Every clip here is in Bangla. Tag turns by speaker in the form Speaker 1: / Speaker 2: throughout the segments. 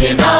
Speaker 1: Fatima.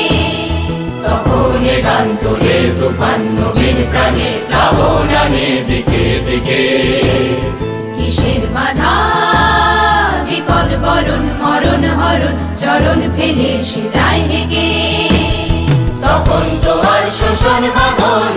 Speaker 1: চরণ চরণ ফেলে সে যায় হেগে।
Speaker 2: তখন তোমার শোষণ বাঁধন